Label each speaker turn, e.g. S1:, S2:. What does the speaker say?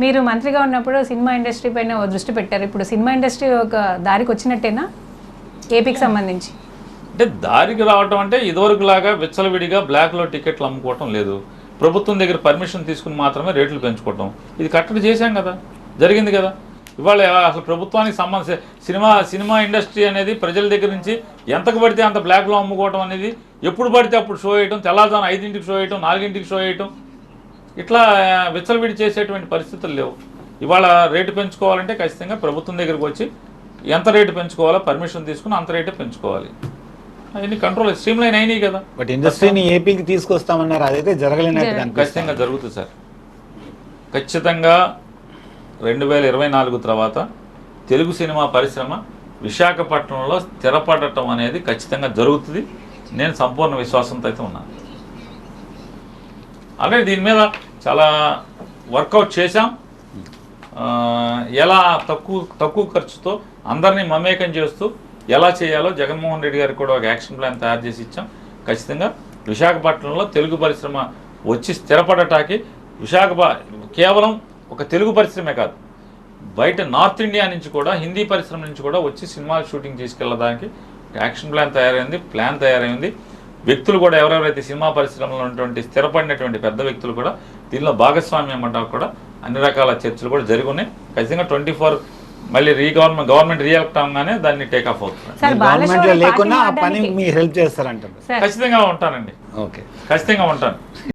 S1: మీరు మంత్రిగా ఉన్నప్పుడు సినిమా ఇండస్ట్రీ పైన దృష్టి పెట్టారు. ఇప్పుడు సినిమా ఇండస్ట్రీ ఒక దారికి వచ్చినట్టేనా? ఏపీకి సంబంధించి.
S2: అంటే దారికి రావటం అంటే ఇదివరకు లాగా విచ్చలవిడిగా బ్లాక్లో టికెట్లు అమ్ముకోవటం లేదు. ప్రభుత్వం దగ్గర పర్మిషన్ తీసుకుని మాత్రమే రేట్లు పెంచుకోవటం. ఇది కట్టడి చేశాం కదా? జరిగింది కదా? ఇవాళ అసలు ప్రభుత్వానికి సంబంధించి సినిమా సినిమా ఇండస్ట్రీ అనేది ప్రజల దగ్గర నుంచి ఎంతకు పడితే అంత బ్లాక్లో అమ్ముకోవటం అనేది ఎప్పుడు పడితే అప్పుడు షో వేయటం తెల్లారుజామున ఐదింటికి షో వేయటం నాలుగింటికి షో వేయటం ఇట్లా విచ్చలవిడి చేసేటువంటి పరిస్థితులు లేవు. ఇవాళ రేటు పెంచుకోవాలంటే ఖచ్చితంగా ప్రభుత్వం దగ్గరికి వచ్చి ఎంత రేటు పెంచుకోవాలో పర్మిషన్ తీసుకుని అంత రేటే పెంచుకోవాలి. అవన్నీ కంట్రోల్ స్ట్రీమ్ లైన్ అయినాయి కదా.
S3: బట్ ఇండస్ట్రీని ఏపీకి తీసుకొస్తామన్నారు అదైతే జరగలేనట్టు కనిపిస్తుంది
S2: ఖచ్చితంగా జరుగుతుంది సార్. ఖచ్చితంగా రెండు వేల ఇరవై నాలుగు తర్వాత తెలుగు సినిమా పరిశ్రమ విశాఖపట్నంలో స్థిరపడటం అనేది ఖచ్చితంగా జరుగుతుంది. నేను సంపూర్ణ విశ్వాసంతో అయితే ఉన్నాను. ఆల్రెడీ దీని మీద చాలా వర్కౌట్ చేశాం. ఎలా తక్కువ తక్కువ ఖర్చుతో అందరినీ మమేకం చేస్తూ ఎలా చేయాలో జగన్మోహన్ రెడ్డి గారికి కూడా ఒక యాక్షన్ ప్లాన్ తయారు చేసి ఇచ్చాం. ఖచ్చితంగా విశాఖపట్నంలో తెలుగు పరిశ్రమ వచ్చి స్థిరపడటానికి విశాఖ కేవలం ఒక తెలుగు పరిశ్రమే కాదు బయట నార్త్ ఇండియా నుంచి కూడా హిందీ పరిశ్రమ నుంచి కూడా వచ్చి సినిమా షూటింగ్ తీసుకెళ్ళడానికి యాక్షన్ ప్లాన్ తయారైంది ప్లాన్ తయారైంది. వ్యక్తులు కూడా ఎవరెవరైతే సినిమా పరిశ్రమలో ఉన్నటువంటి స్థిరపడినటువంటి పెద్ద వ్యక్తులు కూడా దీనిలో భాగస్వామ్యం అన్నమాట కూడా అన్ని రకాల చర్చలు కూడా జరిగి ఉన్నాయి ఖచ్చితంగా ట్వంటీ ఫోర్ మళ్ళీ రీ గవర్నమెంట్ గవర్నమెంట్ రీఎలక్ట్ అవగానే దాన్ని టేక్ ఆఫ్ అవుతుంది. ఖచ్చితంగా ఉంటానండి.
S3: ఓకే.
S2: ఖచ్చితంగా ఉంటాను.